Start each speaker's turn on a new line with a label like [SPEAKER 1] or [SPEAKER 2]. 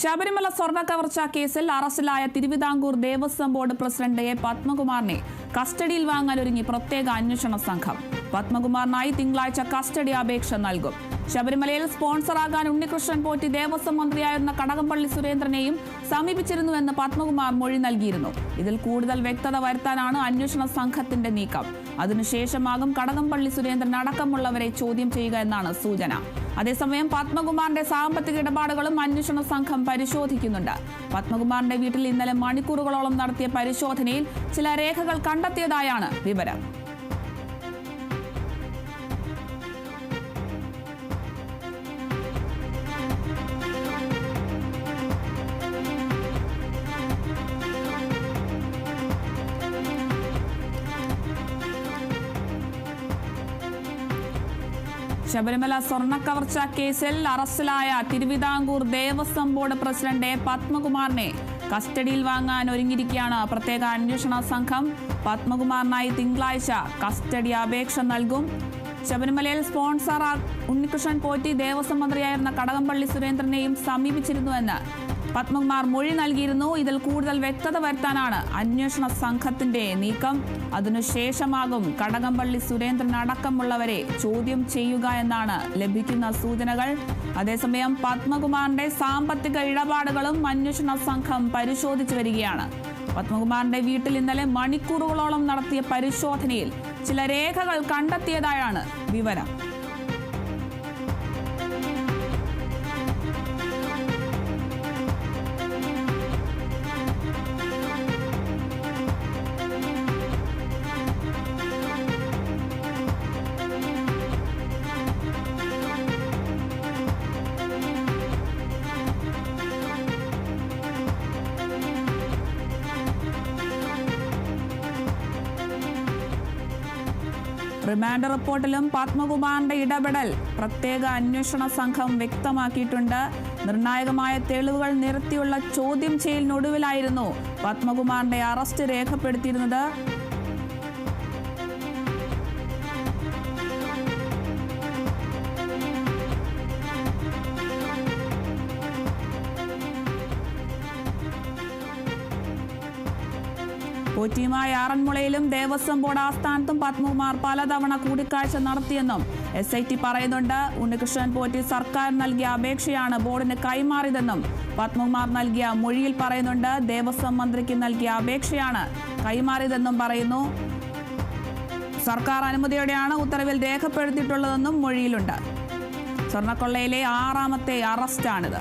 [SPEAKER 1] ശബരിമല സ്വർണ കവർച്ച കേസിൽ അറസ്റ്റിലായ Thiruvithamkoor Devaswom board president A പത്മകുമാറിനെ കസ്റ്റഡിയിൽ വാങ്ങാനൊരുങ്ങി പ്രത്യേക അന്വേഷണ സംഘം. പത്മകുമാറിനായി തിങ്കളാഴ്ച കസ്റ്റഡി അപേക്ഷ നൽകും. ശബരിമലയിൽ സ്പോൺസറാകാൻ ഉണ്ണികൃഷ്ണൻ പോറ്റി ദേവസ്വം മന്ത്രിയായിരുന്ന കടകംപള്ളി സുരേന്ദ്രനെയും സമീപിച്ചിരുന്നുവെന്ന് പത്മകുമാർ മൊഴി നൽകിയിരുന്നു. ഇതിൽ കൂടുതൽ വ്യക്തത വരുത്താനാണ് അന്വേഷണ സംഘത്തിന്റെ നീക്കം. അതിനുശേഷമാകും കടകംപള്ളി സുരേന്ദ്രൻ അടക്കമുള്ളവരെ ചോദ്യം ചെയ്യുക എന്നാണ് സൂചന. അതേസമയം പത്മകുമാറിന്റെ സാമ്പത്തിക ഇടപാടുകളും അന്വേഷണ സംഘം പരിശോധിക്കുന്നുണ്ട്. പത്മകുമാറിന്റെ വീട്ടിൽ ഇന്നലെ മണിക്കൂറുകളോളം നടത്തിയ പരിശോധനയിൽ ചില രേഖകൾ കണ്ടെത്തിയതായാണ് വിവരം. ശബരിമല സ്വർണക്കവർച്ച കേസിൽ അറസ്റ്റിലായ തിരുവിതാംകൂർ ദേവസ്വം ബോർഡ് പ്രസിഡന്റ്. പത്മകുമാറിനെ കസ്റ്റഡിയിൽ വാങ്ങാൻ ഒരുങ്ങിയിരിക്കുകയാണ് പ്രത്യേക അന്വേഷണ സംഘം പത്മകുമാറിനായി തിങ്കളാഴ്ച കസ്റ്റഡി അപേക്ഷ നൽകും ശബരിമലയിൽ സ്പോൺസർ ഉണ്ണികൃഷ്ണൻ പോറ്റി ദേവസ്വം മന്ത്രിയായിരുന്ന കടകംപള്ളി സുരേന്ദ്രനെയും സമീപിച്ചിരുന്നുവെന്ന്. പത്മകുമാർ മൊഴി നൽകിയിരുന്നു. ഇതിൽ കൂടുതൽ വ്യക്തത വരുത്താനാണ് അന്വേഷണ സംഘത്തിന്റെ നീക്കം. അതിനുശേഷമാകും കടകംപള്ളി സുരേന്ദ്രൻ അടക്കമുള്ളവരെ ചോദ്യം ചെയ്യുക എന്നാണ് ലഭിക്കുന്ന സൂചനകൾ. അതേസമയം പത്മകുമാറിന്റെ സാമ്പത്തിക ഇടപാടുകളും അന്വേഷണ സംഘം പരിശോധിച്ചു വരികയാണ്. പത്മകുമാറിന്റെ വീട്ടിൽ ഇന്നലെ മണിക്കൂറുകളോളം നടത്തിയ പരിശോധനയിൽ ചില രേഖകൾ കണ്ടെത്തിയതായാണ് വിവരം. റിമാൻഡ് റിപ്പോർട്ടിലും പത്മകുമാറിന്റെ ഇടപെടൽ പ്രത്യേക അന്വേഷണ സംഘം വ്യക്തമാക്കിയിട്ടുണ്ട്. നിർണായകമായ തെളിവുകൾ നിരത്തിയുള്ള ചോദ്യം ചെയ്യലിനൊടുവിലായിരുന്നു പത്മകുമാറിന്റെ അറസ്റ്റ് രേഖപ്പെടുത്തിയിരുന്നത്. പോറ്റിയുമായി ആറന്മുളയിലും ദേവസ്വം ബോർഡ് ആസ്ഥാനത്തും പത്മകുമാർ പലതവണ കൂടിക്കാഴ്ച നടത്തിയെന്നും എസ് ഐ ടി പറയുന്നുണ്ട്. ഉണ്ണികൃഷ്ണൻ പോറ്റി സർക്കാർ നൽകിയ അപേക്ഷയാണ് ബോർഡിന് കൈമാറിയതെന്നും പത്മകുമാർ നൽകിയ മൊഴിയിൽ പറയുന്നുണ്ട്. ദേവസ്വം മന്ത്രിക്ക് നൽകിയ അപേക്ഷയാണ് കൈമാറിയതെന്നും പറയുന്നു. സർക്കാർ അനുമതിയോടെയാണ് ഉത്തരവിൽ രേഖപ്പെടുത്തിയിട്ടുള്ളതെന്നും മൊഴിയിലുണ്ട്. സ്വർണക്കൊള്ളയിലെ ആറാമത്തെ അറസ്റ്റാണിത്.